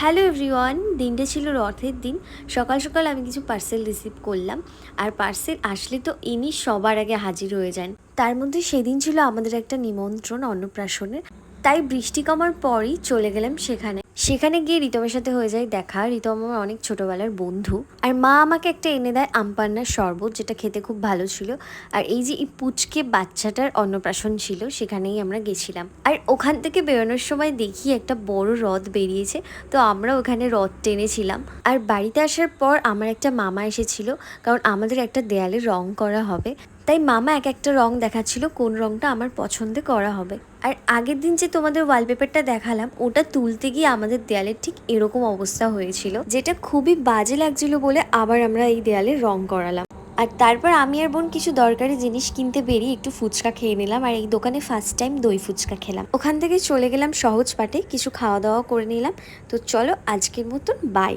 Hello everyone দিনটা ছিল রথের দিন। সকাল সকাল আমি কিছু পার্সেল রিসিভ করলাম। আর পার্সেল আসলে তো ইনি সবার আগে হাজির হয়ে যান। তার মধ্যে সেদিন ছিল আমাদের একটা নিমন্ত্রণ অন্নপ্রাশনের। তাই বৃষ্টি কমার পরই চলে গেলাম সেখানে। সেখানে গিয়ে রিতমের সাথে হয়ে যায় দেখা। রিতম আমার অনেক ছোটবেলার বন্ধু। আর মা আমাকে একটা এনে দেয় আমপান্নার শরবত, যেটা খেতে খুব ভালো ছিল। আর এই যে এই পুচকে বাচ্চাটার অন্নপ্রাশন ছিল, সেখানেই আমরা গেছিলাম। আর ওখান থেকে বেরোনোর সময় দেখি একটা বড় রথ বেরিয়েছে, তো আমরা ওখানে রথ টেনেছিলাম। আর বাড়িতে আসার পর আমার একটা মামা এসেছিল, কারণ আমাদের একটা দেয়ালে রং করা হবে। তাই মামা এক একটা রং দেখাচ্ছিল কোন রংটা আমার পছন্দে করা হবে। আর আগের দিন যে তোমাদের ওয়ালপেপারটা দেখালাম, ওটা তুলতে গিয়ে আমাদের দেয়ালের ঠিক এরকম অবস্থা হয়েছিল, যেটা খুবই বাজে লাগছিল বলে আবার আমরা এই দেয়ালে রং করালাম। আর তারপর আমি আর বোন কিছু দরকারি জিনিস কিনতে বেরিয়ে একটু ফুচকা খেয়ে নিলাম, আর এই দোকানে ফার্স্ট টাইম দই ফুচকা খেলাম। ওখান থেকে চলে গেলাম সহজ পাটে কিছু খাওয়া দাওয়া করে নিলাম। তো চলো আজকের মতন বাই